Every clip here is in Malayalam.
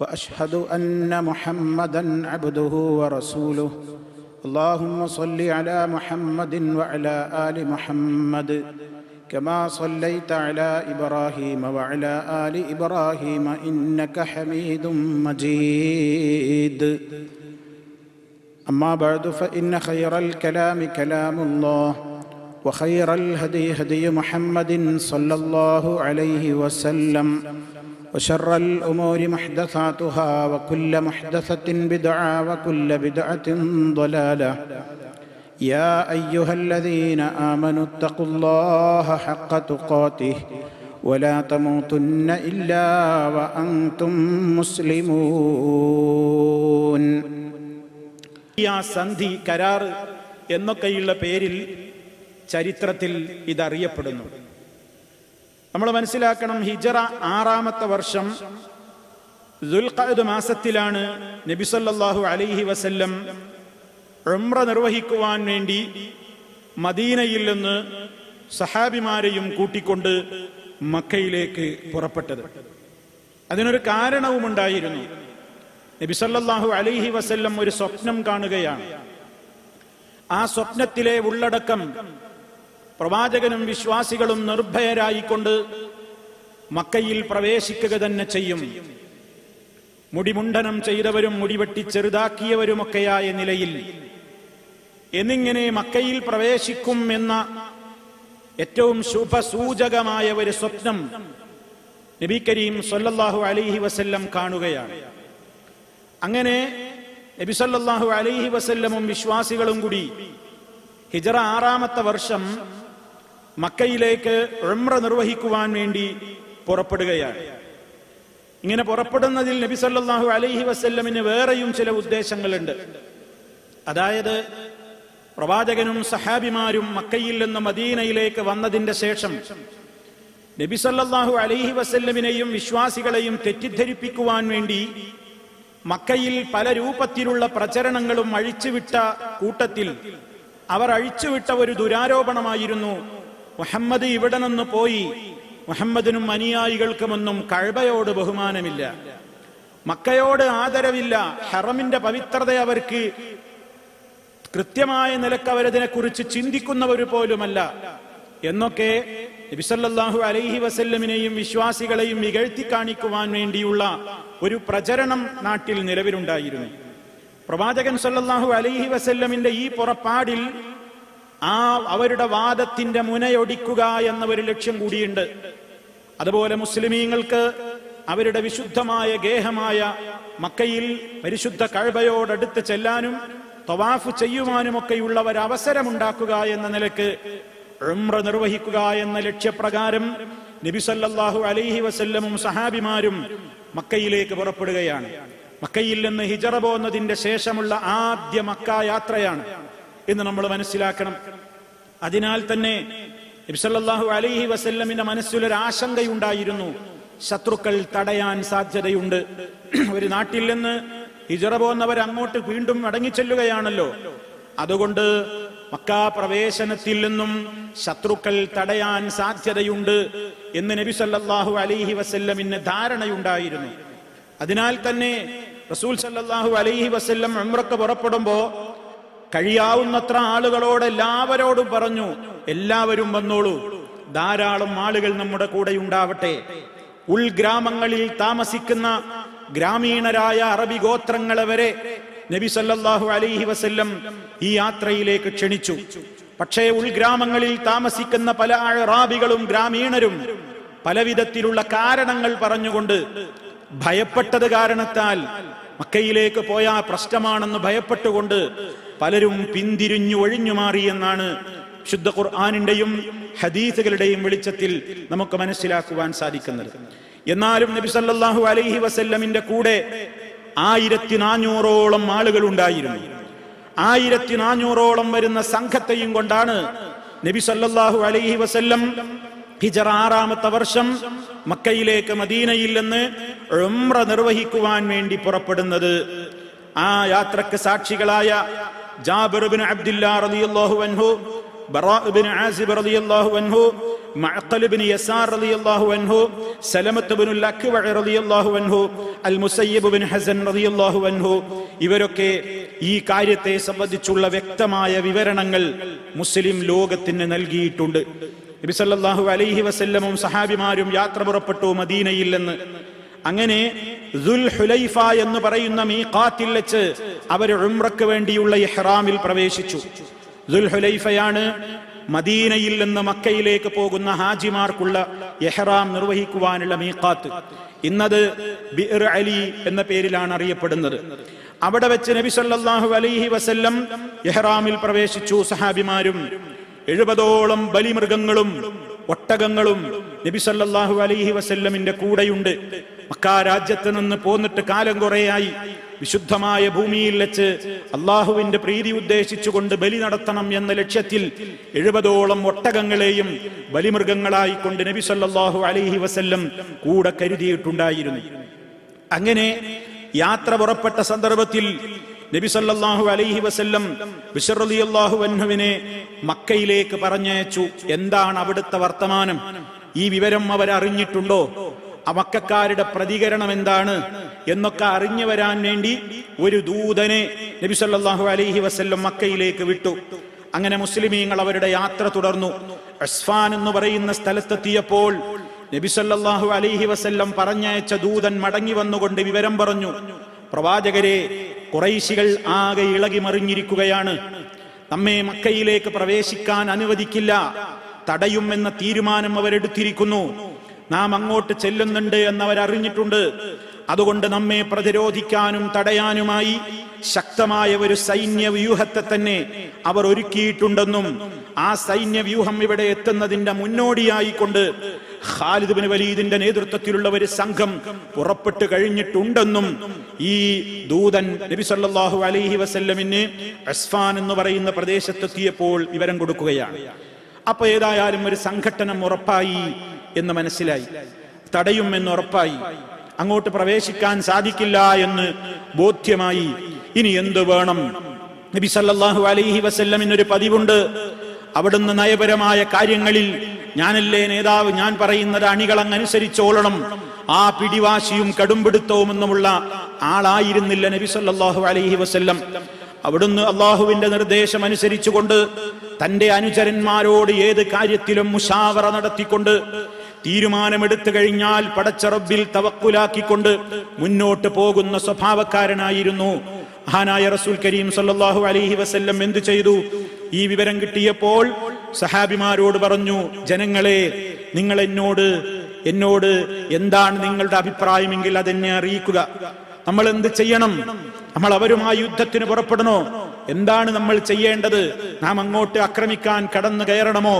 وأشهد أن محمدا عبده ورسوله. اللهم صل على محمد وعلى آل محمد كما صليت على إبراهيم وعلى آل إبراهيم إنك حميد مجيد. أما بعد فإن خير الكلام كلام الله وخير الهدي هدي محمد صلى الله عليه وسلم. وشر الأمور محدثاتها وكل محدثة بدعة وكل بدعة ضلالة يا أيها الذين آمنوا اتقوا الله حق تقاته ولا تموتن إلا وأنتم مسلمون ആ സന്ധി കരാർ എന്നൊക്കെയുള്ള പേരിൽ ചരിത്രത്തിൽ ഇതറിയപ്പെടുന്നു നമ്മൾ മനസ്സിലാക്കണം ഹിജറ ആറാമത്തെ വർഷം ദുൽഖഅദ് മാസത്തിലാണ് നബിസല്ലാഹു അലൈഹി വസല്ലം ഉംറ നിർവഹിക്കുവാൻ വേണ്ടി മദീനയിൽ നിന്ന് സഹാബിമാരെയും കൂട്ടിക്കൊണ്ട് മക്കയിലേക്ക് പുറപ്പെട്ടത്. അതിനൊരു കാരണവും കാരണവുമുണ്ടായിരുന്നു നബിസല്ലാഹു അലൈഹി വസല്ലം ഒരു സ്വപ്നം കാണുകയാണ്. ആ സ്വപ്നത്തിലെ ഉള്ളടക്കം പ്രവാചകനും വിശ്വാസികളും നിർഭയരായിക്കൊണ്ട് മക്കയിൽ പ്രവേശിക്കുക തന്നെ ചെയ്യും. മുടിമുണ്ടനം ചെയ്തവരും മുടിവെട്ടി ചെറുതാക്കിയവരുമൊക്കെയായ നിലയിൽ എന്നിങ്ങനെ മക്കയിൽ പ്രവേശിക്കും എന്ന ഏറ്റവും ശുഭസൂചകമായ ഒരു സ്വപ്നം നബി കരീം സൊല്ലാഹു അലൈഹി വസല്ലം കാണുകയാണ്. അങ്ങനെ നബി സല്ലാഹു അലൈഹി വസല്ലമും വിശ്വാസികളും കൂടി ഹിജറ ആറാമത്തെ വർഷം മക്കയിലേക്ക് ഉംറ നിർവഹിക്കുവാൻ വേണ്ടി പുറപ്പെടുകയാണ്. ഇങ്ങനെ പുറപ്പെടുന്നതിൽ നബി സല്ലാഹു അലൈഹി വസ്ല്ലമിന് വേറെയും ചില ഉദ്ദേശങ്ങളുണ്ട്. അതായത് പ്രവാചകനും സഹാബിമാരും മക്കയിൽ നിന്ന് മദീനയിലേക്ക് വന്നതിന്റെ ശേഷം നബി സല്ലാഹു അലൈഹി വസല്ലമിനെയും വിശ്വാസികളെയും തെറ്റിദ്ധരിപ്പിക്കുവാൻ വേണ്ടി മക്കയിൽ പല രൂപത്തിലുള്ള പ്രചരണങ്ങളും അഴിച്ചുവിട്ട കൂട്ടത്തിൽ അവർ അഴിച്ചുവിട്ട ഒരു ദുരാരോപണമായിരുന്നു മുഹമ്മദ് ഇവിടെ നിന്ന് പോയി. മുഹമ്മദിനും അനുയായികൾക്കുമൊന്നും കഴബയോട് ബഹുമാനമില്ല. മക്കയോട് ആദരവില്ല. ഹറമിന്റെ പവിത്രത അവർക്ക് കൃത്യമായ നിലയ്ക്ക് അവരതിനെ കുറിച്ച് ചിന്തിക്കുന്നവർ പോലുമല്ല. എന്നൊക്കെ നബിസല്ലാഹു അലൈഹി വസല്ലമിനെയും വിശ്വാസികളെയും ഇകഴ്ത്തി കാണിക്കുവാൻ വേണ്ടിയുള്ള ഒരു പ്രചരണം നാട്ടിൽ നിലവിലുണ്ടായിരുന്നു. പ്രവാചകൻ സല്ലാഹു അലൈഹി വസല്ലമിന്റെ ഈ പുറപ്പാടിൽ ആ അവരുടെ വാദത്തിന്റെ മുനയൊടിക്കുക എന്ന ഒരു ലക്ഷ്യം കൂടിയുണ്ട്. അതുപോലെ മുസ്ലിമീങ്ങൾക്ക് അവരുടെ വിശുദ്ധമായ ഗേഹമായ മക്കയിൽ പരിശുദ്ധ കഴബയോടടുത്ത് ചെല്ലാനും തവാഫ് ചെയ്യുവാനുമൊക്കെയുള്ള ഒരു അവസരമുണ്ടാക്കുക എന്ന നിലയ്ക്ക് ഉംറ നിർവഹിക്കുക എന്ന ലക്ഷ്യപ്രകാരം നബിസല്ലാഹു അലൈഹി വസല്ലമും സഹാബിമാരും മക്കയിലേക്ക് പുറപ്പെടുകയാണ്. മക്കയിൽ നിന്ന് ഹിജറ പോകുന്നതിന്റെ ശേഷമുള്ള ആദ്യ മക്ക യാത്രയാണ്. എന്ന് നമ്മൾ മനസ്സിലാക്കണം. അതിനാൽ തന്നെ ഇബ്സല്ലാഹു അലൈഹി വസല്ലമിന്റെ മനസ്സിലൊരാശങ്കയുണ്ടായിരുന്നു ശത്രുക്കൾ തടയാൻ സാധ്യതയുണ്ട്. ഒരു നാട്ടിൽ നിന്ന് ഹിജറ പോകുന്നവർ അങ്ങോട്ട് വീണ്ടും മടങ്ങിച്ചെല്ലുകയാണല്ലോ. അതുകൊണ്ട് മക്ക പ്രവേശനത്തിൽ നിന്നും ശത്രുക്കൾ തടയാൻ സാധ്യതയുണ്ട് എന്ന് നബി സല്ലാഹു അലൈഹി വസല്ലമിന് ധാരണയുണ്ടായിരുന്നു. അതിനാൽ തന്നെ റസൂൽ സല്ലാഹു അലൈഹി വസല്ലം അമ്രക്ക് പുറപ്പെടുമ്പോ കഴിയാവുന്നത്ര ആളുകളോട് എല്ലാവരോടും പറഞ്ഞു എല്ലാവരും വന്നോളൂ. ധാരാളം ആളുകൾ നമ്മുടെ കൂടെ ഉണ്ടാവട്ടെ ഉൾഗ്രാമങ്ങളിൽ താമസിക്കുന്ന ഗ്രാമീണരായ അറബി ഗോത്രങ്ങളെ വരെ നബി സല്ലാഹു അലൈഹി വസല്ലം ഈ യാത്രയിലേക്ക് ക്ഷണിച്ചു. പക്ഷേ ഉൾഗ്രാമങ്ങളിൽ താമസിക്കുന്ന പല അറാബികളും ഗ്രാമീണരും പലവിധത്തിലുള്ള കാരണങ്ങൾ പറഞ്ഞുകൊണ്ട് ഭയപ്പെട്ടത് കാരണത്താൽ മക്കയിലേക്ക് പോയാ പ്രശ്നമാണെന്ന് ഭയപ്പെട്ടുകൊണ്ട് പലരും പിന്തിരിഞ്ഞു ഒഴിഞ്ഞു മാറി എന്നാണ് ശുദ്ധ ഖുർആാനിന്റെയും ഹദീസുകളുടെയും വെളിച്ചത്തിൽ നമുക്ക് മനസ്സിലാക്കുവാൻ സാധിക്കുന്നത്. എന്നാലും നബി സല്ലാഹു അലൈഹി വസല്ലമിന്റെ കൂടെ ആയിരത്തി നാനൂറോളം ആളുകൾ ഉണ്ടായിരുന്നു ആയിരത്തി നാനൂറോളം വരുന്ന സംഘത്തെയും കൊണ്ടാണ് നബി സല്ലാഹു അലൈഹി വസല്ലം ഹിജറ ആറാമത്തെ വർഷം മക്കയിലേക്ക് മദീനയിൽ നിന്ന് ഉംറ നിർവഹിക്കുവാൻ വേണ്ടി പുറപ്പെടുന്നത്. ആ യാത്രയ്ക്ക് സാക്ഷികളായ ജാബിർ അബ്ദുല്ലാ റളിയല്ലാഹു അൻഹു ആസിബ് റളിയല്ലാഹു അൻഹു ഇവരൊക്കെ ഈ കാര്യത്തെ സംബന്ധിച്ചുള്ള വ്യക്തമായ വിവരണങ്ങൾ മുസ്ലിം ലോകത്തിന് നൽകിയിട്ടുണ്ട്. നബി സല്ലല്ലാഹു അലൈഹി വസല്ലമും സഹാബിമാരും യാത്ര പുറപ്പെട്ടു മദീനയിൽ നിന്ന്. അങ്ങനെ ദുൽഹുലൈഫ എന്ന് പറയുന്ന മീഖാത്തിൽ വെച്ച് അവർ ഉംറക്ക് വേണ്ടിയുള്ള ഇഹ്റാമിൽ പ്രവേശിച്ചു. ദുൽഹുലൈഫയാണ് മദീനയിൽ നിന്ന് മക്കയിലേക്ക് പോകുന്ന ഹാജിമാർക്കുള്ള എഹ്റാം നിർവഹിക്കുവാനുള്ള മീഖാത്ത്. ഇന്നത് ബിർ അലി എന്ന പേരിലാണ് അറിയപ്പെടുന്നത്. അവിടെ വെച്ച് നബി സല്ലാഹു അലൈഹി വസല്ലം എഹ്റാമിൽ പ്രവേശിച്ചു സഹാബിമാരും എഴുപതോളം ബലിമൃഗങ്ങളും ഒട്ടകങ്ങളും നബി സല്ലല്ലാഹു അലൈഹി വസല്ലമിന്റെ കൂടെയുണ്ട്. മക്കാ രാജ്യത്ത് നിന്ന് പോന്നിട്ട് കാലം കുറേയായി. വിശുദ്ധമായ ഭൂമിയിൽ വെച്ച് അള്ളാഹുവിന്റെ പ്രീതി ഉദ്ദേശിച്ചുകൊണ്ട് ബലി നടത്തണം എന്ന ലക്ഷ്യത്തിൽ എഴുപതോളം ഒട്ടകങ്ങളെയും ബലിമൃഗങ്ങളായി കൊണ്ട് നബി സല്ലാഹു അലൈഹി വസല്ലം കൂടെ കരുതിയിട്ടുണ്ടായിരുന്നു. അങ്ങനെ യാത്ര പുറപ്പെട്ട സന്ദർഭത്തിൽ നബി സല്ലാഹു അലൈഹി വസല്ലം ബിഷറലി റളിയല്ലാഹു അൻഹുവിനെ മക്കയിലേക്ക് പറഞ്ഞയച്ചു. എന്താണ് അവിടുത്തെ വർത്തമാനം? ഈ വിവരം ആ മക്കാരുടെ പ്രതികരണം എന്താണ് എന്നൊക്കെ അറിഞ്ഞു വരാൻ വേണ്ടി ഒരു ദൂതനെ നബി സല്ലല്ലാഹു അലൈഹി വസല്ലം മക്കയിലേക്ക് വിട്ടു. അങ്ങനെ മുസ്ലിമീങ്ങൾ അവരുടെ യാത്ര തുടർന്നു. അസ്ഫാൻ എന്ന് പറയുന്ന സ്ഥലത്തെത്തിയപ്പോൾ നബി സല്ലല്ലാഹു അലൈഹി വസല്ലം പറഞ്ഞയച്ച ദൂതൻ മടങ്ങി വന്നുകൊണ്ട് വിവരം പറഞ്ഞു. പ്രവാചകരെ കുറൈശികൾ ആകെ ഇളകി മറിഞ്ഞിരിക്കുകയാണ് നമ്മെ മക്കയിലേക്ക് പ്രവേശിക്കാൻ അനുവദിക്കില്ല. തടയും എന്ന തീരുമാനം അവരെടുത്തിരിക്കുന്നു. നാം അങ്ങോട്ട് ചെല്ലുന്നുണ്ട് എന്നവരറിഞ്ഞിട്ടുണ്ട്. അതുകൊണ്ട് നമ്മെ പ്രതിരോധിക്കാനും തടയാനുമായി ശക്തമായ ഒരു സൈന്യ വ്യൂഹത്തെ തന്നെ അവർ ഒരുക്കിയിട്ടുണ്ടെന്നും ആ സൈന്യ വ്യൂഹം ഇവിടെ എത്തുന്നതിന്റെ മുന്നോടിയായിക്കൊണ്ട് ഖാലിദ് ബിൻ വലീദിന്റെ നേതൃത്വത്തിലുള്ള ഒരു സംഘം പുറപ്പെട്ടു കഴിഞ്ഞിട്ടുണ്ടെന്നും ഈ ദൂതൻ നബി സല്ലല്ലാഹു അലൈഹി വസല്ലമിന് അസ്ഫാൻ എന്ന് പറയുന്ന പ്രദേശത്തെത്തിയപ്പോൾ വിവരം കൊടുക്കുകയാണ്. അപ്പൊ ഏതായാലും ഒരു സംഘട്ടനം ഉറപ്പായി എന്ന് മനസ്സിലായി. തടയും എന്ന് ഉറപ്പായി. അങ്ങോട്ട് പ്രവേശിക്കാൻ സാധിക്കില്ല എന്ന് ബോധ്യമായി. ഇനി എന്തു വേണം? നബി സല്ലാഹു അലൈഹി വസല്ലമിനൊരു പതിവുണ്ട്. അവിടുന്ന് നയപരമായ കാര്യങ്ങളിൽ ഞാനല്ലേ നേതാവ് ഞാൻ പറയുന്നത് അണികൾ അനുസരിച്ചോളണം ആ പിടിവാശിയും കടുംപിടുത്തവും എന്നുമുള്ള ആളായിരുന്നില്ല നബി സല്ലാഹു അലൈഹി വസല്ലം. അവിടുന്ന് അള്ളാഹുവിന്റെ നിർദ്ദേശം അനുസരിച്ചുകൊണ്ട് തന്റെ അനുചരന്മാരോട് ഏത് കാര്യത്തിലും മുഷാവറ നടത്തിക്കൊണ്ട് തീരുമാനമെടുത്തു കഴിഞ്ഞാൽ പടച്ചറബിൽ തവക്കുലാക്കിക്കൊണ്ട് മുന്നോട്ട് പോകുന്ന സ്വഭാവക്കാരനായിരുന്നു. മഹാനായ റസൂൽ കരീം സല്ലാഹു അലഹി വസ്ല്ലം എന്തു ചെയ്തു? ഈ വിവരം കിട്ടിയപ്പോൾ സഹാബിമാരോട് പറഞ്ഞു ജനങ്ങളെ നിങ്ങൾ എന്നോട് എന്നോട് എന്താണ് നിങ്ങളുടെ അഭിപ്രായമെങ്കിൽ അതെന്നെ അറിയിക്കുക. നമ്മൾ എന്ത് ചെയ്യണം? നമ്മൾ അവരുമായി യുദ്ധത്തിന് പുറപ്പെടണോ എന്താണ് നമ്മൾ ചെയ്യേണ്ടത്? നാം അങ്ങോട്ട് ആക്രമിക്കാൻ കടന്നു കയറണമോ?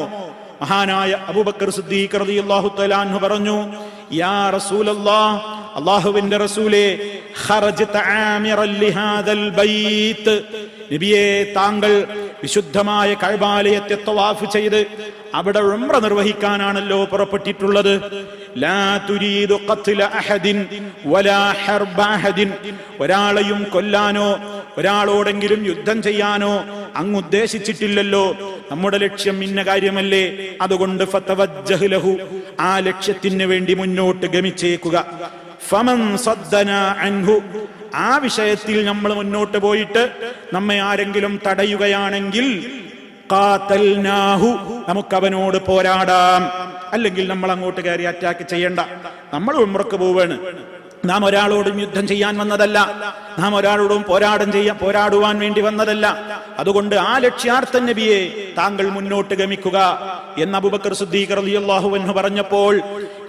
മഹാനായ അബൂബക്കർ സിദ്ദീഖ് റളിയല്ലാഹു തആല പറഞ്ഞു യാ റസൂലല്ലാഹ് അല്ലാഹുവിന്റെ റസൂലേ നബിയെ താങ്കൾ വിശുദ്ധമായ കഴബാലയത്തെ തവാഫ് ചെയ്ത് അവിടെ ഉംറ നിർവഹിക്കാനാണല്ലോ പുറപ്പെട്ടിട്ടുള്ളത്. ഒരാളെയും കൊല്ലാനോ ഒരാളോടെങ്കിലും യുദ്ധം ചെയ്യാനോ അങ്ങ് ഉദ്ദേശിച്ചിട്ടില്ലല്ലോ നമ്മുടെ ലക്ഷ്യം ഇന്ന കാര്യമല്ലേ? അതുകൊണ്ട് ഫതവജ്ജഹ് ലഹു. ആ ലക്ഷ്യത്തിന് വേണ്ടി മുന്നോട്ട് ഗമിച്ചേക്കുക. ഫമൻ സദ്ദന അൻഹു. ആ വിഷയത്തിൽ നമ്മൾ മുന്നോട്ട് പോയിട്ട് നമ്മെ ആരെങ്കിലും തടയുകയാണെങ്കിൽ ഖാതൽനാഹു. നമുക്കവനോട് പോരാടാം. അല്ലെങ്കിൽ നമ്മൾ അങ്ങോട്ട് കയറി അറ്റാക്ക് ചെയ്യണ്ട. നമ്മൾ ഉമ്രക്ക് പോവാണ്. നാം ഒരാളോടും യുദ്ധം ചെയ്യാൻ വന്നതല്ല. നാം ഒരാളോടും പോരാടം ചെയ്യാൻ പോരാടുവാൻ വേണ്ടി വന്നതല്ല. അതുകൊണ്ട് ആ ലക്ഷ്യാർത്ഥ നബിയെ താങ്കൾ മുന്നോട്ട് ഗമിക്കുക എന്ന് അബൂബക്കർ സിദ്ദീഖ് റളിയല്ലാഹു എന്ന് പറഞ്ഞപ്പോൾ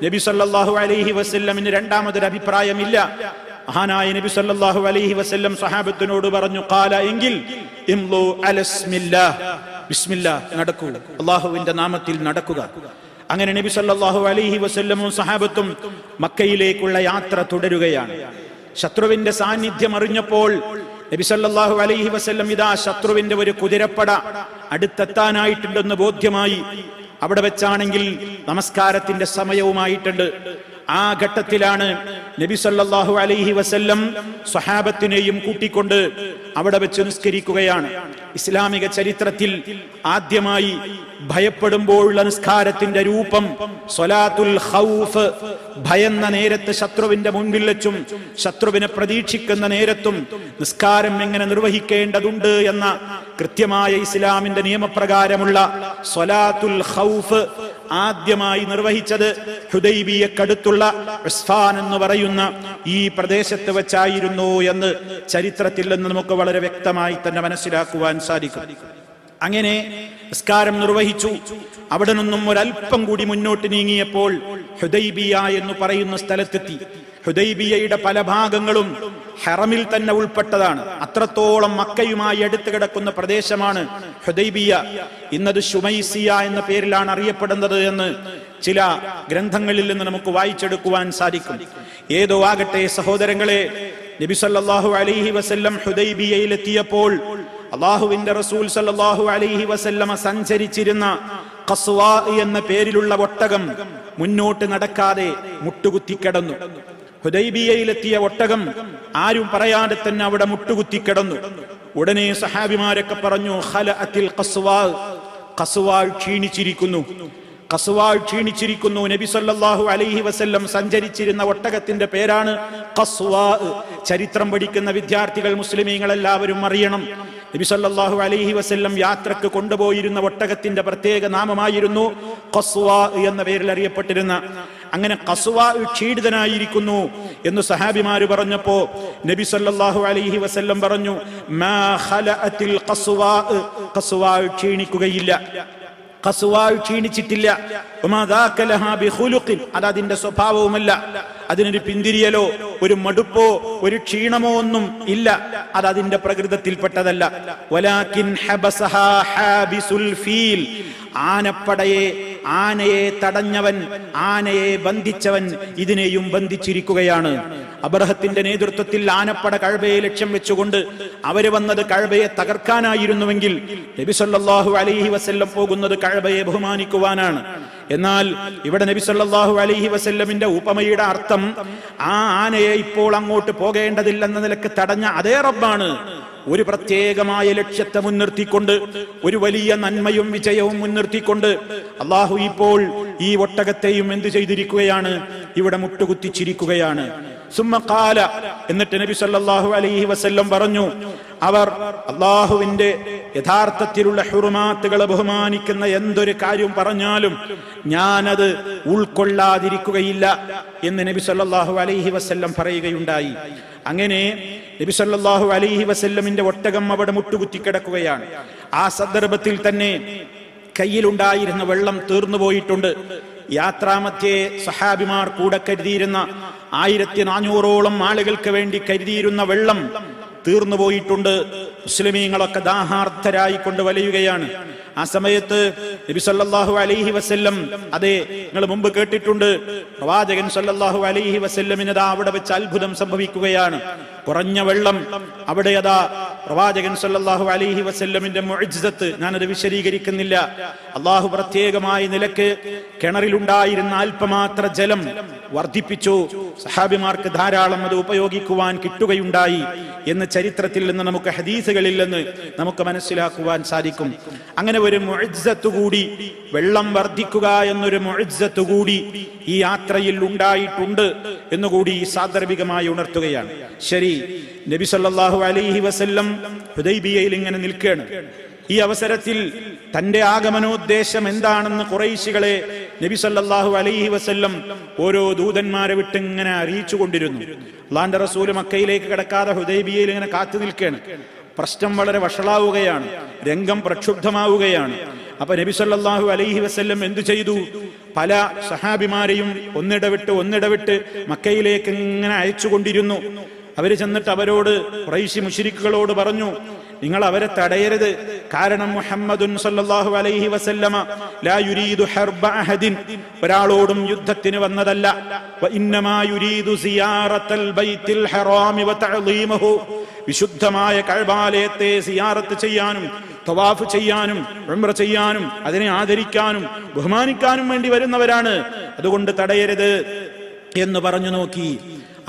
നബി സല്ലല്ലാഹു അലൈഹി വസ്ല്ലമിന് രണ്ടാമതൊരു അഭിപ്രായമില്ല. മഹാനായ നബി സല്ലാഹു അലൈഹി വസ്ല്ലം സഹാബത്തിനോട് പറഞ്ഞു കാല എങ്കിൽ ബിസ്മില്ലാ നടക്കൂ. അള്ളാഹുവിന്റെ നാമത്തിൽ നടക്കുക. അങ്ങനെ നബി സല്ലാഹു അലൈഹി വസല്ലമും സഹാബത്തും മക്കയിലേക്കുള്ള യാത്ര തുടരുകയാണ്. ശത്രുവിന്റെ സാന്നിധ്യം അറിഞ്ഞപ്പോൾ നബി സല്ലാഹു അലൈഹി വസല്ലം ഇതാ ശത്രുവിന്റെ ഒരു കുതിരപ്പട അടുത്തെത്താനായിട്ടുണ്ടെന്ന് ബോധ്യമായി. അവിടെ വെച്ചാണെങ്കിൽ നമസ്കാരത്തിന്റെ സമയവുമായിട്ടുണ്ട്. ആ ഘട്ടത്തിലാണ് നബി സല്ലാഹു അലൈഹി വസല്ലം സ്വഹാബത്തിനെയും കൂട്ടിക്കൊണ്ട് അവിടെ വെച്ച് നിസ്കരിക്കുകയാണ്. ഇസ്ലാമിക ചരിത്രത്തിൽ ആദ്യമായി ഭയപ്പെടുമ്പോഴുള്ള നിസ്കാരത്തിന്റെ രൂപം സ്വലാത്തുൽ ഹൗഫ് ഭയന്ന നേരത്ത് ശത്രുവിന്റെ മുൻപിൽ വെച്ചും ശത്രുവിനെ പ്രതീക്ഷിക്കുന്ന നേരത്തും നിസ്കാരം എങ്ങനെ നിർവഹിക്കേണ്ടതുണ്ട് എന്ന കൃത്യമായ ഇസ്ലാമിന്റെ നിയമപ്രകാരമുള്ള സ്വലാത്തുൽ ഖൗഫ് ആദ്യമായി നിർവഹിച്ചത് ഹുദൈബിയക്കടുത്തുള്ള ഉസ്ഫാൻ എന്ന് പറയുന്ന ഈ പ്രദേശത്ത് വെച്ചായിരുന്നു എന്ന് ചരിത്രത്തിൽ നിന്ന് നമുക്ക് വളരെ വ്യക്തമായി തന്നെ മനസ്സിലാക്കുവാൻ സാധിക്കും. അങ്ങനെ നിസ്കാരം നിർവഹിച്ചു. അവിടെ നിന്നും ഒരല്പം കൂടി മുന്നോട്ട് നീങ്ങിയപ്പോൾ ഹുദൈബിയ എന്ന് പറയുന്ന സ്ഥലത്തെത്തി. ഹുദൈബിയയുടെ പല ഭാഗങ്ങളും ഹറമിൽ തന്നെ ഉൾപ്പെട്ടതാണ്. അത്രത്തോളം മക്കയുമായി അടുത്ത് കിടക്കുന്ന പ്രദേശമാണ് ഹുദൈബിയ. ഇന്നത് ഷുമൈസിയ എന്ന പേരിലാണ് അറിയപ്പെടുന്നത് എന്ന് ചില ഗ്രന്ഥങ്ങളിൽ നിന്ന് നമുക്ക് വായിച്ചെടുക്കുവാൻ സാധിക്കും. ഏതോ ആകട്ടെ സഹോദരങ്ങളെ നബി സല്ലല്ലാഹു അലൈഹി വസല്ലം ഹുദൈബിയയിലെത്തിയപ്പോൾ അള്ളാഹുവിന്റെ റസൂൽ സല്ലല്ലാഹു അലൈഹി വസല്ലമ സഞ്ചരിച്ചിരുന്ന കസ്വാ എന്ന പേരിലുള്ള ഒട്ടകം മുന്നോട്ട് നടക്കാതെ മുട്ടുകുത്തി കിടന്നു. ഹുദൈബിയയിലെത്തിയ ഒട്ടകം ആരും പറയാതെ തന്നെ അവിടെ മുട്ടുകുത്തി കിടന്നു. ഉടനെ സഹാബിമാരൊക്കെ പറഞ്ഞു ഖലഅത്തിൽ ഖസ്വാ കസുവാൾ ക്ഷീണിച്ചിരിക്കുന്നു. കസുവാൾ ക്ഷീണിച്ചിരിക്കുന്നു. നബി സല്ലാഹു അലൈഹി വസല്ലം സഞ്ചരിച്ചിരുന്ന ഒട്ടകത്തിന്റെ പേരാണ് ഖസ്വാ ചരിത്രം പഠിക്കുന്ന വിദ്യാർത്ഥികൾ മുസ്ലിമീങ്ങൾ എല്ലാവരും അറിയണം. നബി സല്ലാഹു അലൈഹി വസല്ലം യാത്രയ്ക്ക് കൊണ്ടുപോയിരുന്ന ഒട്ടകത്തിന്റെ പ്രത്യേക നാമമായിരുന്നു ഖസ്വാ എന്ന പേരിൽ അറിയപ്പെട്ടിരുന്ന അങ്ങനെ കസുവ ക്ഷീടിതനായിരിക്കുന്നു എന്ന് സഹാബിമാര് പറഞ്ഞപ്പോ നബി സല്ലല്ലാഹു അലൈഹി വസല്ലം പറഞ്ഞു മാ ക്ഷീണിക്കുകയില്ല. ക്ഷീണിച്ചിട്ടില്ല. അത് അതിന്റെ സ്വഭാവവുമല്ല. അതിനൊരു പിന്തിരിയലോ ഒരു മടുപ്പോ ഒരു ക്ഷീണമോ ഒന്നും ഇല്ല. അത് അതിന്റെ പ്രകൃതത്തിൽപ്പെട്ടതല്ല. ആനപ്പടയെ ആനയെ തടഞ്ഞവൻ ആനയെ ബന്ധിച്ചവൻ ഇതിനെയും ബന്ധിച്ചിരിക്കുകയാണ്. അബർഹത്തിന്റെ നേതൃത്വത്തിൽ ആനപ്പട കഴബയെ ലക്ഷ്യം വെച്ചുകൊണ്ട് അവർ വന്നത് കഴബയെ തകർക്കാനായിരുന്നുവെങ്കിൽ നബി സല്ലല്ലാഹു അലൈഹി വസല്ലം പോകുന്നത് കഴബയെ ബഹുമാനിക്കുവാനാണ്. എന്നാൽ ഇവിടെ നബി സല്ലല്ലാഹു അലൈഹി വസല്ലമിന്റെ ഉപമയുടെ അർത്ഥം ആ ആനയെ ഇപ്പോൾ അങ്ങോട്ട് പോകേണ്ടതില്ലെന്ന നിലയ്ക്ക് തടഞ്ഞ അതേ റബ്ബാണ്. ഒരു പ്രത്യേകമായ ലക്ഷ്യത്തെ മുൻനിർത്തിക്കൊണ്ട് ഒരു വലിയ നന്മയും വിജയവും മുൻനിർത്തിക്കൊണ്ട് അള്ളാഹു ഇപ്പോൾ ഈ ഒട്ടകത്തെയും എന്തു ചെയ്തിരിക്കുകയാണ് ഇവിടെ മുട്ടുകുത്തിച്ചിരിക്കുകയാണ്. സുമ്മക്കാല എന്നിട്ട് നബി സല്ലാഹു അലൈഹി വസ്ല്ലം പറഞ്ഞു അവർ അള്ളാഹുവിന്റെ യഥാർത്ഥത്തിലുള്ള ഹുറുമാത്തുകളെ ബഹുമാനിക്കുന്ന എന്തൊരു കാര്യം പറഞ്ഞാലും ഞാനത് ഉൾക്കൊള്ളാതിരിക്കുകയില്ല എന്ന് നബി സല്ലാഹു അലൈഹി വസ്ല്ലം പറയുകയുണ്ടായി. അങ്ങനെ നബി സല്ലല്ലാഹു അലൈഹി വസല്ലമിന്റെ ഒട്ടകം അവിടെ മുട്ടുകുത്തിക്കിടക്കുകയാണ്. ആ സന്ദർഭത്തിൽ തന്നെ കയ്യിലുണ്ടായിരുന്ന വെള്ളം തീർന്നു പോയിട്ടുണ്ട്. യാത്രാമധ്യേ സഹാബിമാർ കൂടെ കരുതിയിരുന്ന ആയിരത്തി നാനൂറോളം ആളുകൾക്ക് വേണ്ടി കരുതിയിരുന്ന വെള്ളം തീർന്നു പോയിട്ടുണ്ട്. മുസ്ലിമീങ്ങളൊക്കെ ദാഹാർത്ഥരായി കൊണ്ട് വലയുകയാണ് ആ സമയത്ത് നബി സല്ലല്ലാഹു അലൈഹി വസ്ല്ലം അതെ നിങ്ങൾ മുമ്പ് കേട്ടിട്ടുണ്ട്. പ്രവാചകൻ സല്ലാഹു അലൈഹി വസ്ല്ലമിന് അതാ അവിടെ വെച്ച് അത്ഭുതം സംഭവിക്കുകയാണ്. കുറഞ്ഞ വെള്ളം അവിടെ അതാ പ്രവാചകൻ സല്ലാഹു അലൈഹി വസ്ല്ലമിന്റെ മൊഴിജത്ത് ഞാനത് വിശദീകരിക്കുന്നില്ല. അള്ളാഹു പ്രത്യേകമായി നിലയ്ക്ക് കിണറിലുണ്ടായിരുന്ന അല്പമാത്ര ജലം വർദ്ധിപ്പിച്ചു. സഹാബിമാർക്ക് ധാരാളം അത് ഉപയോഗിക്കുവാൻ കിട്ടുകയുണ്ടായി. എന്ന് ചരിത്രത്തിൽ നിന്ന് നമുക്ക് ഹദീസുകളിൽ നിന്ന് നമുക്ക് മനസ്സിലാക്കുവാൻ സാധിക്കും. അങ്ങനെ ഒരു മുഅ്ജിസത്ത് കൂടി വെള്ളം വർദ്ധിക്കുക എന്നൊരു മുഅ്ജിസത്ത് കൂടി ഈ യാത്രയിൽ ഉണ്ടായിട്ടുണ്ട് എന്നുകൂടി സാന്ദർഭികമായി ഉണർത്തുകയാണ്. ശരി നബി സല്ലല്ലാഹു അലൈഹി വസല്ലം ഹുദൈബിയയിൽ ഇങ്ങനെ നിൽക്കുകയാണ്. ഈ അവസരത്തിൽ തന്റെ ആഗമനോദ്ദേശം എന്താണെന്ന് കുറൈശികളെ നബി സല്ലാഹു അലൈഹി വസല്ലം ഓരോ ദൂതന്മാരെ വിട്ട് ഇങ്ങനെ അറിയിച്ചു കൊണ്ടിരുന്നു അള്ളാന്റെ റസൂൽ മക്കയിലേക്ക് കിടക്കാതെ ഹുദൈബിയയിൽ ഇങ്ങനെ കാത്തു നിൽക്കുകയാണ്. പ്രശ്നം വളരെ വഷളാവുകയാണ്. രംഗം പ്രക്ഷുബ്ധമാവുകയാണ്. അപ്പൊ നബി സല്ലല്ലാഹു അലൈഹി വസ്ല്ലം എന്തു ചെയ്തു? പല സഹാബിമാരെയും ഒന്നിടവിട്ട് ഒന്നിടവിട്ട് മക്കയിലേക്ക് ഇങ്ങനെ അയച്ചുകൊണ്ടിരുന്നു. അവർ ചെന്നിട്ട് അവരോട് പ്രൈശി മുഷിരിക്കുകളോട് പറഞ്ഞു നിങ്ങൾ അവരെ തടയരുത്. കാരണം മുഹമ്മദുൻ സല്ലല്ലാഹു അലൈഹി വസല്ലമ ലാ യുരീദു ഹർബ അഹദിൻ. ഒരാളോടും യുദ്ധത്തിന് വന്നതല്ല. വ ഇന്നമാ യുരീദു സിയാറത്തൽ ബൈത്തിൽ ഹറാമി വ തഅളീമഹു വിശുദ്ധമായ കഅബാലയത്തെ സിയാറത്ത് ചെയ്യാനും തവാഫ് ചെയ്യാനും ഉംറ ചെയ്യാനും അതിനെ ആദരിക്കാനും ബഹുമാനിക്കാനും വേണ്ടി വരുന്നവരാണ്. അതുകൊണ്ട് തടയരുത് എന്ന് പറഞ്ഞു നോക്കി.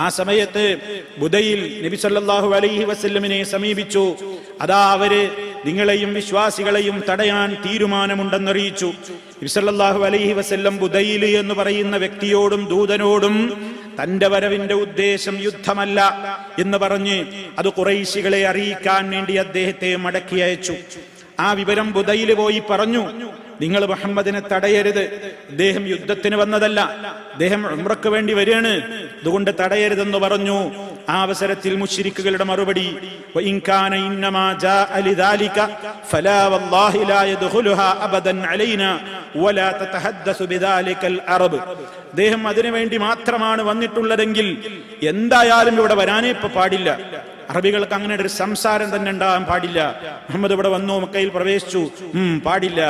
ആ സമയത്ത് ബുധയിൽ നബി സല്ലല്ലാഹു അലൈഹി വസ്ല്ലമിനെ സമീപിച്ചു. അതാ അവർ നിങ്ങളെയും വിശ്വാസികളെയും തടയാൻ തീരുമാനമുണ്ടെന്നറിയിച്ചു. നബി സല്ലല്ലാഹു അലൈഹി വസ്ല്ലം ബുധയിൽ എന്ന് പറയുന്ന വ്യക്തിയോടും ദൂതനോടും തന്റെ വരവിന്റെ ഉദ്ദേശം യുദ്ധമല്ല എന്ന് പറഞ്ഞ് അത് കുറൈശികളെ അറിയിക്കാൻ വേണ്ടി അദ്ദേഹത്തെ മടക്കി അയച്ചു. ആ വിവരം ബുധയിൽ പോയി പറഞ്ഞു നിങ്ങൾ മുഹമ്മദിനെ തടയരുത്. അദ്ദേഹം യുദ്ധത്തിന് വന്നതല്ല. അദ്ദേഹം ഉമ്രക്ക് വേണ്ടി വരികയാണ്. അതുകൊണ്ട് തടയരുതെന്ന് പറഞ്ഞു. ആ അവസരത്തിൽ മുഷിരിക്കുകളുടെ മറുപടി "വഇൻ കാന ഇന്നമാ ജാഅ ലിദാലിക ഫലാ വല്ലാഹി ലാ അബദൻ വലാ തതഹദ്ദസു ബിദാലികൽ അറബ്. അദ്ദേഹം അതിനു വേണ്ടി മാത്രമാണ് വന്നിട്ടുള്ളതെങ്കിൽ എന്തായാലും ഇവിടെ വരാനേ ഇപ്പൊ പാടില്ല. അറബികൾക്ക് അങ്ങനെ ഒരു സംസാരം തന്നെ ഉണ്ടാകാൻ പാടില്ല. മുഹമ്മദ് ഇവിടെ വന്നു മക്കയിൽ പ്രവേശിച്ചു. ഉം പാടില്ല.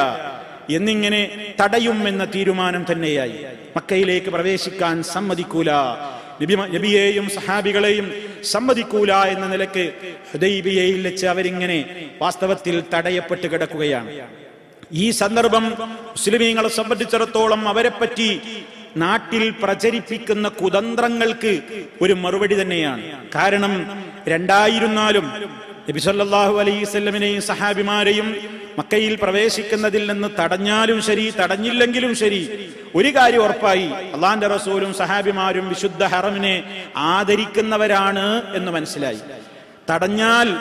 എന്നിങ്ങനെ തടയും എന്ന തീരുമാനം തന്നെയായി. മക്കയിലേക്ക് പ്രവേശിക്കാൻ സമ്മതിക്കൂല. നബി നബിയെയും സഹാബികളെയും സമ്മതിക്കൂല എന്ന നിലയ്ക്ക് ഹുദൈബിയയിൽ വെച്ച് അവരിങ്ങനെ വാസ്തവത്തിൽ തടയപ്പെട്ട് കിടക്കുകയാണ്. ഈ സന്ദർഭം മുസ്ലിമീങ്ങളെ സംബന്ധിച്ചിടത്തോളം അവരെ പറ്റി നാട്ടിൽ പ്രചരിപ്പിക്കുന്ന കുതന്ത്രങ്ങൾക്ക് ഒരു മറുപടി തന്നെയാണ്. കാരണം രണ്ടായിരുന്നാലും നബി സല്ലല്ലാഹു അലൈഹി വസല്ലമിനെയും സഹാബിമാരെയും മക്കയിൽ പ്രവേശിക്കുന്നതിൽ നിന്ന് തടഞ്ഞാലും ശരി തടഞ്ഞില്ലെങ്കിലും ശരി ഒരു കാര്യം ഉറപ്പായി. അള്ളാന്റെ റസൂലും സഹാബിമാരും വിശുദ്ധ ഹറമിനെ ആദരിക്കുന്നവരാണ് എന്ന് മനസ്സിലായി. തടഞ്ഞാൽ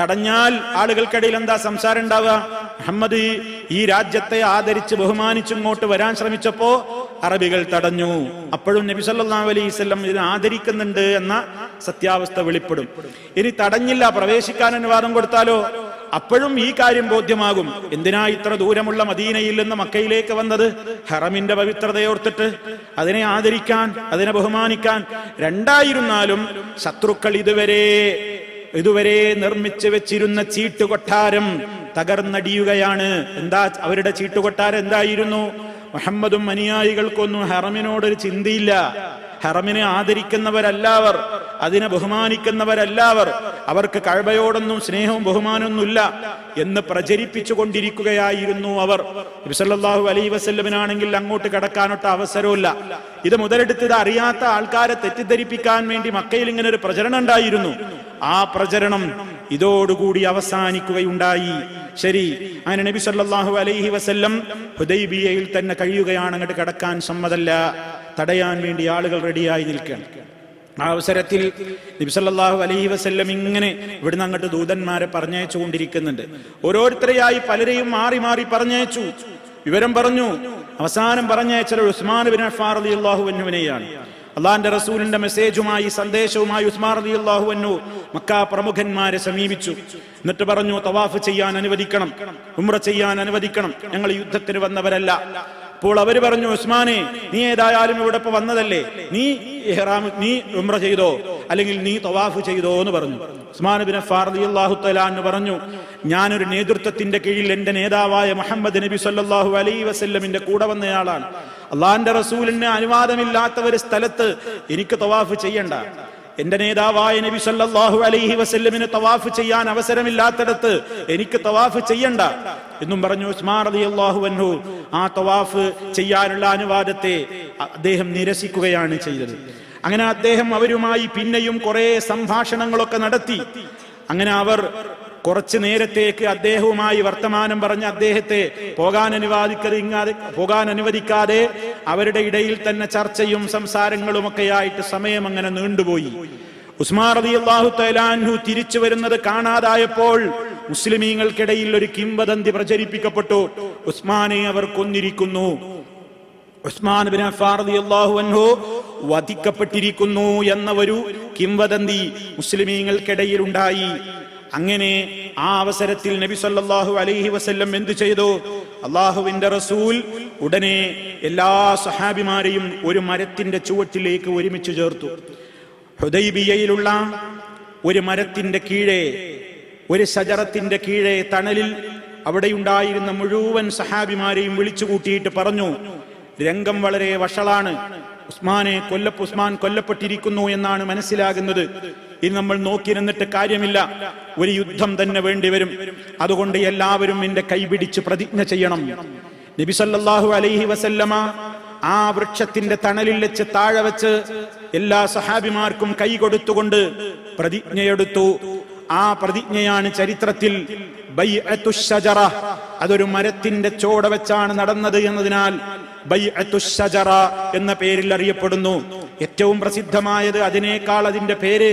തടഞ്ഞാൽ ആളുകൾക്കിടയിൽ എന്താ സംസാരം ഉണ്ടാവുക? മുഹമ്മദ് ഈ- രാജ്യത്തെ ആദരിച്ച് ബഹുമാനിച്ച് ഇങ്ങോട്ട് വരാൻ ശ്രമിച്ചപ്പോ അറബികൾ തടഞ്ഞു. അപ്പോഴും നബി സല്ലാ അലൈഹി വസല്ലം ഇതിനെ ആദരിക്കുന്നുണ്ട് എന്ന സത്യാവസ്ഥ വെളിപ്പെടും. ഇനി തടഞ്ഞില്ല പ്രവേശിക്കാൻ അനുവാദം കൊടുത്താലോ? അപ്പോഴും ഈ കാര്യം ബോധ്യമാകും. എന്തിനാ ഇത്ര ദൂരമുള്ള മദീനയിൽ നിന്ന് മക്കയിലേക്ക് വന്നത്? ഹറമിന്റെ പവിത്രതയോർത്തിട്ട് അതിനെ ആദരിക്കാൻ അതിനെ ബഹുമാനിക്കാൻ രണ്ടായിരുന്നാലും ശത്രുക്കൾ ഇതുവരെ ഇതുവരെ നിർമ്മിച്ചു വെച്ചിരുന്ന ചീട്ടുകൊട്ടാരം തകർന്നടിയുകയാണ്. എന്താ അവരുടെ ചീട്ടുകൊട്ടാരം എന്തായിരുന്നു? മുഹമ്മദും അനുയായികൾക്കൊന്നും ഹറമിനോടൊരു ചിന്തയില്ല. ഹറമിനെ ആദരിക്കുന്നവരല്ലാവർ അതിനെ ബഹുമാനിക്കുന്നവരല്ലാവർ അവർക്ക് കഴബയോടൊന്നും സ്നേഹവും ബഹുമാനമൊന്നുമില്ല എന്ന് പ്രചരിപ്പിച്ചു കൊണ്ടിരിക്കുകയായിരുന്നു അവർ. നബി അലൈ അലൈഹി വസല്ലമിനാണെങ്കിൽ അങ്ങോട്ട് കടക്കാനൊട്ട് അവസരമില്ല ഇത് മുതലെടുത്ത് ഇത് അറിയാത്ത ആൾക്കാരെ തെറ്റിദ്ധരിപ്പിക്കാൻ വേണ്ടി മക്കയിൽ ഇങ്ങനെ ഒരു പ്രചരണം ഉണ്ടായിരുന്നു. ആ പ്രചരണം ഇതോടുകൂടി അവസാനിക്കുകയുണ്ടായി. ശരി. അങ്ങനെ നബി സല്ലാഹു അലൈഹി വസല്ലം ഹുദൈബിയയിൽ തന്നെ കഴിയുകയാണ് അങ്ങോട്ട് കടക്കാൻ സമ്മതല്ല. തടയാൻ വേണ്ടി ആളുകൾ റെഡിയായി നിൽക്കുകയാണ്. ആ അവസരത്തിൽ നബിസല്ലാഹു അലൈഹി വസ്ല്ലം ഇങ്ങനെ ഇവിടുന്ന് അങ്ങോട്ട് ദൂതന്മാരെ പറഞ്ഞയച്ചു കൊണ്ടിരിക്കുന്നുണ്ട് ഓരോരുത്തരെയായി പലരെയും മാറി മാറി പറഞ്ഞയച്ചു. വിവരം പറഞ്ഞു. അവസാനം പറഞ്ഞയച്ചത് ഉസ്മാൻ ബിൻ അഫാർ അലി അള്ളാഹു അൻഹുവിനെയാണ്. അള്ളാന്റെ റസൂലിന്റെ മെസ്സേജുമായി സന്ദേശവുമായി ഉസ്മാർ അലി അള്ളാഹു അൻഹു മക്ക പ്രമുഖന്മാരെ സമീപിച്ചു. എന്നിട്ട് പറഞ്ഞു തവാഫ് ചെയ്യാൻ അനുവദിക്കണം ഉമ്ര ചെയ്യാൻ അനുവദിക്കണം. ഞങ്ങൾ യുദ്ധത്തിന് വന്നവരല്ല. അപ്പോൾ അവർ പറഞ്ഞു ഉസ്മാനെ നീ ഏതായാലും ഇവിടെ ഇപ്പൊ വന്നതല്ലേ? നീ നീ ഉംറ ചെയ്തോ? അല്ലെങ്കിൽ നീ തവാഫ് ചെയ്തോ എന്ന് പറഞ്ഞു. ഉസ്മാൻ ബിൻ അള്ളാഹു എന്ന് പറഞ്ഞു ഞാനൊരു നേതൃത്വത്തിന്റെ കീഴിൽ എന്റെ നേതാവായ മുഹമ്മദ് നബി സല്ലല്ലാഹു അലൈഹി വസല്ലമിന്റെ കൂടെ വന്നയാളാണ്. അള്ളാന്റെ റസൂലിന് അനുവാദമില്ലാത്ത ഒരു സ്ഥലത്ത് എനിക്ക് തവാഫ് ചെയ്യണ്ട. എന്റെ നേതാവായ നബി സല്ലല്ലാഹു അലൈഹി വസല്ലമിന് തവാഫ് ചെയ്യാൻ അവസരമില്ലാത്തടത്ത് എനിക്ക് തവാഫ് ചെയ്യണ്ട. എന്നും പറഞ്ഞു ഉസ്മാൻ റളിയല്ലാഹു അൻഹു ആ തവാഫ് ചെയ്യാനുള്ള അനുവാദത്തെ അദ്ദേഹം നിരസിക്കുകയാണ് ചെയ്തത്. അങ്ങനെ അദ്ദേഹം അവരുമായി പിന്നെയും കുറെ സംഭാഷണങ്ങളൊക്കെ നടത്തി. അങ്ങനെ അവർ കുറച്ചു നേരത്തേക്ക് അദ്ദേഹവുമായി വർത്തമാനം പറഞ്ഞ അദ്ദേഹത്തെ പോകാൻ അനുവാദിക്കാതെ പോകാൻ അനുവദിക്കാതെ അവരുടെ ഇടയിൽ തന്നെ ചർച്ചയും സംസാരങ്ങളും ഒക്കെ ആയിട്ട് സമയം അങ്ങനെ നീണ്ടുപോയി. ഉസ്മാൻ റതി അള്ളാഹു തലാൻഹു തിരിച്ചു വരുന്നത് കാണാതായപ്പോൾ മുസ്ലിമീങ്ങൾക്കിടയിൽ ഒരു കിംവദന്തി പ്രചരിപ്പിക്കപ്പെട്ടു. ഉസ്മാനെ അവർ കൊന്നിരിക്കുന്നു. ഉസ്മാൻ റളിയല്ലാഹു അൻഹു വധിക്കപ്പെട്ടിരിക്കുന്നു എന്ന ഒരു കിംവദന്തി മുസ്ലിമീങ്ങൾക്കിടയിൽ ഉണ്ടായി അങ്ങനെ ആ അവസരത്തിൽ നബി സല്ലല്ലാഹു അലൈഹി വസല്ലം എന്തു ചെയ്തു? അള്ളാഹുവിന്റെ റസൂൽ ഉടനെ എല്ലാ സഹാബിമാരെയും ഒരു മരത്തിന്റെ ചുവട്ടിലേക്ക് ഒരുമിച്ച് ചേർത്തു. ഹുദൈബിയയിലുള്ള ഒരു മരത്തിന്റെ കീഴെ ഒരു ശജറത്തിന്റെ കീഴെ തണലിൽ അവിടെയുണ്ടായിരുന്ന മുഴുവൻ സഹാബിമാരെയും വിളിച്ചു കൂട്ടിയിട്ട് പറഞ്ഞു രംഗം വളരെ വഷളാണ്. ഉസ്മാനെ കൊല്ലപ്പ് ഉസ്മാൻ കൊല്ലപ്പെട്ടിരിക്കുന്നു എന്നാണ് മനസ്സിലാകുന്നത്. ഇനി നമ്മൾ നോക്കിയിരുന്നിട്ട് കാര്യമില്ല. ഒരു യുദ്ധം തന്നെ വേണ്ടിവരും അതുകൊണ്ട് എല്ലാവരും എന്റെ കൈപിടിച്ച് പ്രതിജ്ഞ ചെയ്യണം. നബിസല്ലാഹു അലൈഹി വസല്ലമ ആ വൃക്ഷത്തിന്റെ തണലിൽ വെച്ച് താഴെ വെച്ച് എല്ലാ സഹാബിമാർക്കും കൈ കൊടുത്തുകൊണ്ട് പ്രതിജ്ഞയെടുത്തു. ആ പ്രതിജ്ഞയാണ് ചരിത്രത്തിൽ അതൊരു മരത്തിന്റെ ചോട വെച്ചാണ് നടന്നത് എന്നതിനാൽ ഷജറ എന്ന പേരിൽ അറിയപ്പെടുന്നു. ഏറ്റവും പ്രസിദ്ധമായത് അതിനേക്കാൾ അതിന്റെ പേര്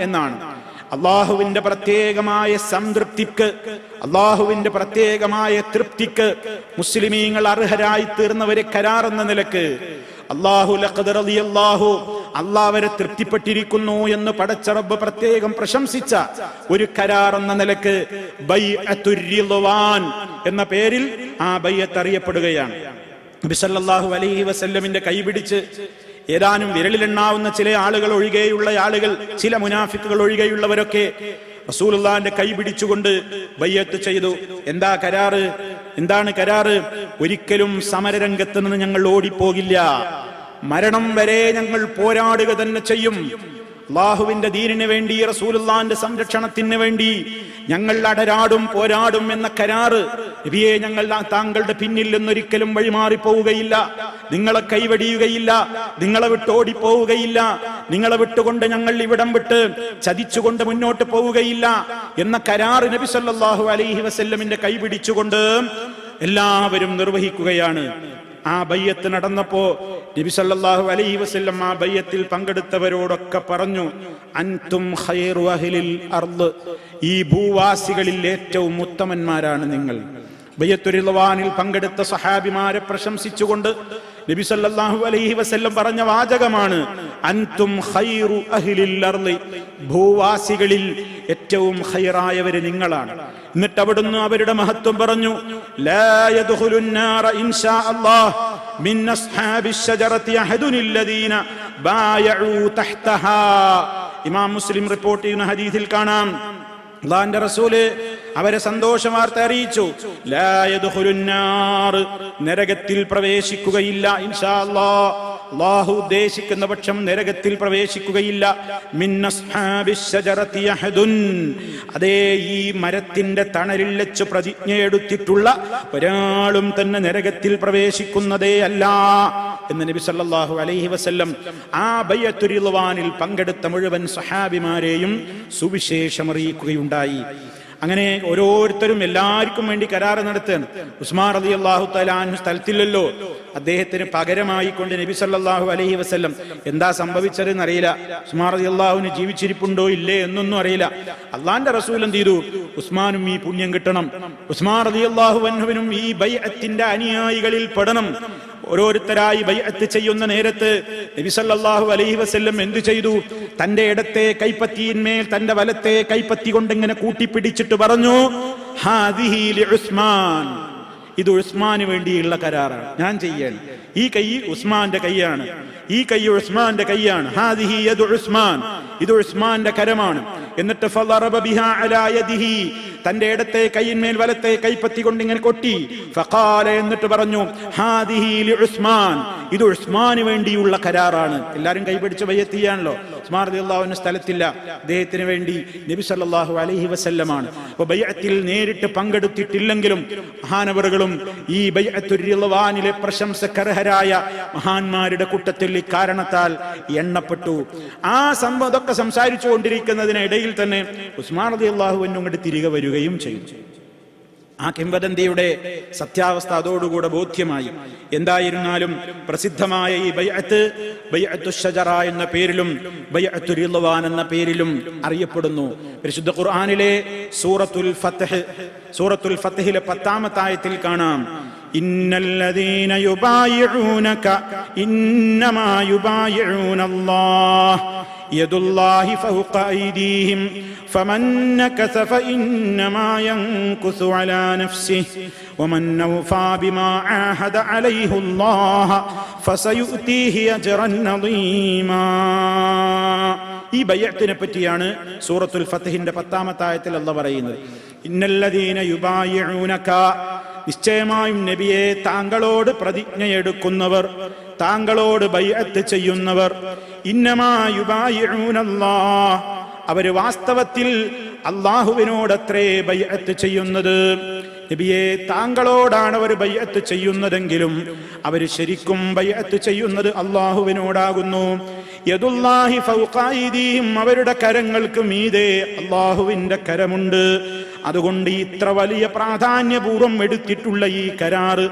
എന്നാണ്. അള്ളാഹുവിന്റെ പ്രത്യേകമായ സംതൃപ്തിക്ക് അള്ളാഹുവിന്റെ പ്രത്യേകമായ തൃപ്തിക്ക് മുസ്ലിമീങ്ങൾ അർഹരായി തീർന്നവരെ കരാർ എന്ന നിലയ്ക്ക് അള്ളാഹു അള്ളാഹു അള്ളാവരെ തൃപ്തിപ്പെട്ടിരിക്കുന്നു എന്ന് പടച്ചറബ് പ്രത്യേകം പ്രശംസിച്ച ഒരു കരാർ എന്ന നിലയ്ക്ക് എന്ന പേരിൽ ആ ബയ്യത്ത് അറിയപ്പെടുകയാണ്. നബി സല്ലല്ലാഹു അലൈഹി വസല്ലമിന്റെ കൈപിടിച്ച് ഏതാനും വിരലിലെണ്ണാവുന്ന ചില ആളുകൾ ഒഴികെയുള്ള ആളുകൾ ചില മുനാഫിക്കുകൾ ഒഴികെയുള്ളവരൊക്കെ റസൂലുള്ളാന്റെ കൈ പിടിച്ചുകൊണ്ട് ബയ്യത്ത് ചെയ്തു. എന്താ കരാറ്? എന്താണ് കരാറ്? ഒരിക്കലും സമരരംഗത്ത് നിന്ന് ഞങ്ങൾ ഓടിപ്പോകില്ല. മരണം വരെ ഞങ്ങൾ പോരാടുക തന്നെ ചെയ്യും. അള്ളാഹുവിന്റെ ദീനിന് വേണ്ടി റസൂലുള്ളാന്റെ സംരക്ഷണത്തിന് വേണ്ടി ഞങ്ങൾ അടരാടും പോരാടും എന്ന കരാറ് നബിയെ ഞങ്ങൾ താങ്കളുടെ പിന്നിൽ നിന്നൊരിക്കലും വഴിമാറി പോവുകയില്ല നിങ്ങളെ കൈവടിയുകയില്ല. നിങ്ങളെ വിട്ട് ഓടിപ്പോവുകയില്ല. നിങ്ങളെ വിട്ടുകൊണ്ട് ഞങ്ങൾ ഇവിടം വിട്ട് ചതിച്ചുകൊണ്ട് മുന്നോട്ട് പോവുകയില്ല എന്ന കരാറ് നബി സല്ലല്ലാഹു അലൈഹി വസല്ലമിന്റെ കൈ പിടിച്ചുകൊണ്ട് എല്ലാവരും നിർവഹിക്കുകയാണ്. ആ ബയ്യത്ത് നടന്നപ്പോ നബി സല്ലല്ലാഹു അലൈഹി വസല്ലം ആ ബയ്യത്തിൽ പങ്കെടുത്തവരോടൊക്കെ പറഞ്ഞു അൻതും ഖൈറു അഹ്ലിൽ അർദ്. ഈ ഭൂവാസികളിൽ ഏറ്റവും ഉത്തമന്മാരാണ് നിങ്ങൾ. ബയ്യത്തുരിൽവാനിൽ പങ്കെടുത്ത സഹാബിമാരെ പ്രശംസിച്ചുകൊണ്ട് നബി സല്ലല്ലാഹു അലൈഹി വസല്ലം പറഞ്ഞ വാചകമാണ് അൻതും ഖൈറു അഹ്ലിൽ അർളി ഭൂവാസികളിൽ ഏറ്റവും ഹൈറായവര് നിങ്ങളാണ്. എന്നിട്ട് അവിടുന്ന് അവരുടെ മഹത്വം പറഞ്ഞു ഇമാം മുസ്ലിം റിപ്പോർട്ട് ചെയ്യുന്ന ഹദീസിൽ കാണാം അള്ളാന്റെ റസൂൽ അവരെ സന്തോഷ വാർത്ത അറിയിച്ചു നരകത്തിൽ പ്രവേശിക്കുകയില്ല ഇൻഷാ അല്ലാഹ്. അള്ളാഹു ഉദ്ദേശിക്കുന്ന പക്ഷം നരകത്തിൽ പ്രവേശിക്കുകയില്ല. അതേ ഈ മരത്തിന്റെ തണലിൽ വെച്ച് പ്രതിജ്ഞയെടുത്തിട്ടുള്ള ഒരാളും തന്നെ നരകത്തിൽ പ്രവേശിക്കുന്നതേ അല്ല എന്ന് നബി സല്ലാഹു അലൈഹി വസല്ലം ആ ബയ്യത്തുരിൽവാനിൽ പങ്കെടുത്ത മുഴുവൻ സഹാബിമാരെയും സുവിശേഷം അറിയിക്കുകയുണ്ടായി അങ്ങനെ ഓരോരുത്തരും എല്ലാവർക്കും വേണ്ടി കരാറ് നടത്തുകയാണ്. ഉസ്മാൻ റതി അള്ളാഹു തലാൻ സ്ഥലത്തില്ലല്ലോ. അദ്ദേഹത്തിന് പകരമായി കൊണ്ട് നബി സല്ലാഹു അലഹി വസല്ലം എന്താ സംഭവിച്ചതെന്ന് അറിയില്ല ഉസ്മാൻ അള്ളാഹുവിന് ജീവിച്ചിരിപ്പുണ്ടോ ഇല്ലേ എന്നൊന്നും അറിയില്ല. അള്ളാന്റെ റസൂൽ എന്ത് ചെയ്തു? ഉസ്മാനും ഈ പുണ്യം കിട്ടണം. ഉസ്മാൻ റതി അള്ളാഹു അൻഹുവിനും ഈ ബൈഅത്തിന്റെ അനുയായികളിൽ പെടണം. ഓരോരുത്തരായി ബൈഅത്ത് ചെയ്യുന്ന നേരത്ത് നബി സല്ലല്ലാഹു അലൈഹി വസല്ലം എന്തു ചെയ്തു? തന്റെ ഇടത്തെ കൈപ്പത്തിയിന്മേൽ തന്റെ വലത്തെ കൈപ്പത്തി കൊണ്ട് ഇങ്ങനെ കൂട്ടിപ്പിടിച്ചിട്ട് പറഞ്ഞു ഹാദിഹി ഉസ്മാൻ. ഇത് ഉസ്മാന് വേണ്ടിയുള്ള കരാറാണ്. ഞാൻ ചെയ്യാണ് ഈ കൈ ഉസ്മാന്റെ കൈയാണ്. ഈ കൈ ഉസ്മാന്റെ കൈയാണ്. ഹാദിഹി യദു ഉസ്മാൻ. ഇത് ഉസ്മാന്റെ കരമാണ്. എന്നിട്ട് ബിഹാ യദിഹി. തന്റെ ഇടത്തെ കൈയിന്മേൽ വലത്തെ കൈപ്പത്തി കൊണ്ട് ഇങ്ങനെ കൊട്ടി. ഫഖാല എന്നിട്ട് പറഞ്ഞു ഹാദിഹി ലി ഉസ്മാൻ. ഇത് ഉസ്മാന് വേണ്ടിയുള്ള കരാറാണ്. എല്ലാരും കൈപിടിച്ച് ബയ്യത്തിയാണല്ലോ ഉസ്മാൻ റളിയല്ലാഹുവിന് സ്ഥലത്തില്ല. അദ്ദേഹത്തിന് വേണ്ടി നബി സല്ലല്ലാഹു അലൈഹി വസല്ലമാണ്. അപ്പൊ ബൈഅത്തിൽ നേരിട്ട് പങ്കെടുത്തിട്ടില്ലെങ്കിലും മഹാനവറുകളും ഈ ബയ്യത്തുരിളവാനിലെ പ്രശംസക്കർഹരായ മഹാന്മാരുടെ കൂട്ടത്തിൽ ഇക്കാരണത്താൽ എണ്ണപ്പെട്ടു. ആ സംഭവം അതൊക്കെ സംസാരിച്ചു കൊണ്ടിരിക്കുന്നതിനിടയിൽ തന്നെ ഉസ്മാൻ അലി അൻഹു അങ്ങോട്ട് തിരികെ വരികയും ചെയ്യും ആ കിംവദന്തിയുടെ സത്യാവസ്ഥ അതോടുകൂടെ ബോധ്യമായി. എന്തായിരുന്നാലും പ്രസിദ്ധമായ ഈ ബയ്യത്ത് ബൈഅത്തു ഷജറ എന്ന പേരിലും ബൈഅത്തു റിളവാൻ എന്ന പേരിലും അറിയപ്പെടുന്നു. പരിശുദ്ധ ഖുർആനിലെ സൂറത്തുൽ ഫത്ഹ് സൂറത്തുൽ ഫത്ഹിലെ പത്താമത്തെ ആയത്തിൽ കാണാം ഇന്നല്ലദീന യുബായിഊനക ഇന്നമാ യുബായിഊന അല്ലാഹ് يد الله فوق أيديهم فمن نكث فإنما ينكث على نفسه ومن أوفى بما عاهد عليه الله فسيؤتيه أجرا عظيما ഈ ബയ്യത്തിനെ പറ്റിയാണ് സൂറത്തുൽ ഫത്തഹിന്റെ പത്താമത്തെ ആയത്തിൽ അല്ല പറയുന്നത് ഇന്നല്ലദീന യുബായിഊനക നിശ്ചയമായും നബിയെ താങ്കളോട് പ്രതിജ്ഞയെടുക്കുന്നവർ താങ്കളോട് ബൈഅത്ത് ചെയ്യുന്നവർ. ഇന്നമാ യുബായിഊനല്ലാ. അവർ വാസ്തവത്തിൽ അള്ളാഹുവിനോടത്രേ ബൈഅത്ത് ചെയ്യുന്നത്. നബിയെ താങ്കളോടാണ് അവർ ബൈഅത്ത് ചെയ്യുന്നതെങ്കിലും അവർ ശരിക്കും ബൈഅത്ത് ചെയ്യുന്നത് അള്ളാഹുവിനോടാകുന്നു. യദുല്ലാഹി ഫൗഖായിദീഹിം അവരുടെ കരങ്ങൾക്ക് മീതെ അള്ളാഹുവിന്റെ കരമുണ്ട്. അതുകൊണ്ട് ഇത്ര വലിയ പ്രാധാന്യപൂർവം എടുത്തിട്ടുള്ള ഈ കരാറ്.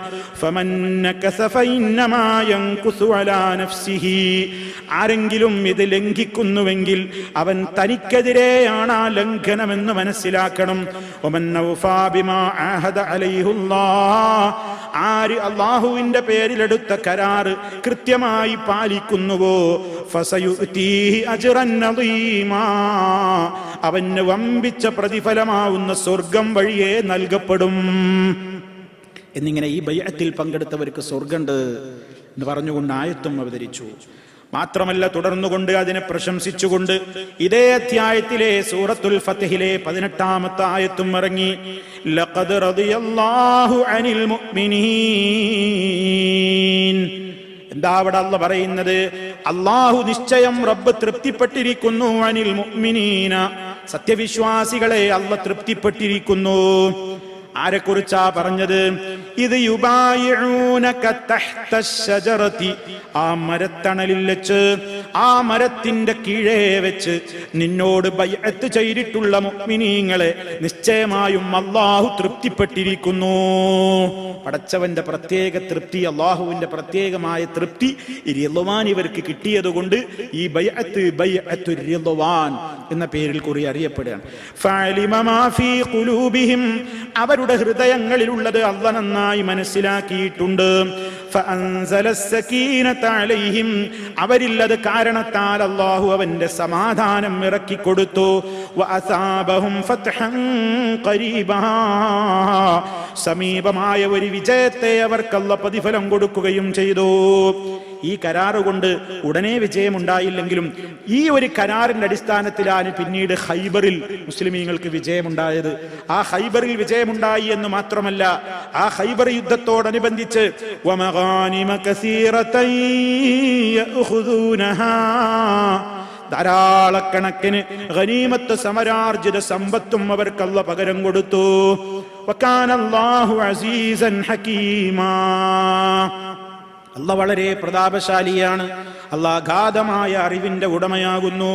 ആരെങ്കിലും ഇത് ലംഘിക്കുന്നുവെങ്കിൽ അവൻ തനിക്കെതിരെയാണ് ആ ലംഘനമെന്ന് മനസ്സിലാക്കണം. ആര് അള്ളാഹുവിന്റെ പേരിലെടുത്ത കരാറ് കൃത്യമായി പാലിക്കുന്നുവോ. അവന് വമ്പിച്ച പ്രതിഫലമാവുന്ന സ്വർഗം വഴിയേ നൽകപ്പെടും. എന്നിങ്ങനെ ഈ ബയ്യത്തിൽ പങ്കെടുത്തവർക്ക് സ്വർഗമുണ്ട് എന്ന് പറഞ്ഞുകൊണ്ട് ആയത്തും അവതരിച്ചു. മാത്രമല്ല തുടർന്നുകൊണ്ട് അതിനെ പ്രശംസിച്ചുകൊണ്ട് ഇതേ അധ്യായത്തിലെ സൂറത്തുൽ ഫത്തഹിലെ പതിനെട്ടാമത്തെ ആയത്തും ഇറങ്ങി ലഖദ് അനിൽ മുഅ്മിനീൻ. എന്താ അവിടെ അല്ല പറയുന്നത്? അള്ളാഹു നിശ്ചയം റബ്ബ് തൃപ്തിപ്പെട്ടിരിക്കുന്നു അനിൽ മുഅ്മിനീന. സത്യവിശ്വാസികളെ അല്ല തൃപ്തിപ്പെട്ടിരിക്കുന്നു. ആരെക്കുറിച്ചാ പറഞ്ഞത്? ഇത് ആ മരത്തണലിൽ വെച്ച് ആ മരത്തിന്റെ കീഴേ വെച്ച് നിന്നോട് ബയ്യത്ത് ചെയ്തിട്ടുള്ള മുഅ്മിനീങ്ങളെ നിശ്ചയമായും അള്ളാഹു തൃപ്തിപ്പെട്ടിരിക്കുന്നു. പടച്ചവന്റെ പ്രത്യേക തൃപ്തി അള്ളാഹുവിന്റെ പ്രത്യേകമായ തൃപ്തി ഈ ഇവർക്ക് കിട്ടിയത് കൊണ്ട് ഈ ബയ്യത്ത് റിളവാൻ എന്ന പേരിൽ കുറി അറിയപ്പെടുകയാണ്. അവരുടെ നമ്മുടെ ഹൃദയങ്ങളിലുള്ളത് അവ നന്നായി മനസ്സിലാക്കിയിട്ടുണ്ട് അവരിൽ അത് കാരണത്താൽ അള്ളാഹു അവന്റെ സമാധാനം ഇറക്കിക്കൊടുത്തു. സമീപമായ ഒരു വിജയത്തെ അവർക്കല്ല പ്രതിഫലം കൊടുക്കുകയും ചെയ്തു. ഈ കരാറ് കൊണ്ട് ഉടനെ വിജയമുണ്ടായില്ലെങ്കിലും ഈ ഒരു കരാറിന്റെ അടിസ്ഥാനത്തിലാണ് പിന്നീട് ഹൈബറിൽ മുസ്ലിമീങ്ങൾക്ക് വിജയമുണ്ടായത് ആ ഹൈബറിൽ വിജയമുണ്ടായി എന്ന് മാത്രമല്ല ആ ഹൈബർ യുദ്ധത്തോടനുബന്ധിച്ച്. ധാരാളക്കണക്കിന് ഖനീമത്ത് സമരാർജിത സമ്പത്തും അവർക്കല്ല പകരം കൊടുത്തു അസീസൻ ഹക്കീമാ അല്ല വളരെ പ്രതാപശാലിയാണ്. അല്ല അഗാധമായ അറിവിന്റെ ഉടമയാകുന്നു.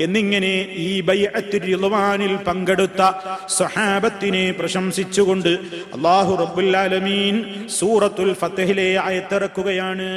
എന്നിങ്ങനെ ഈ ബൈഅത്തുൽ പങ്കെടുത്ത സഹാബത്തിനെ പ്രശംസിച്ചുകൊണ്ട് അള്ളാഹു റബ്ബുല്ലാലമീൻ സൂറത്തുൽ ഫത്തഹിലെ ആയത്തിറക്കുകയാണ്.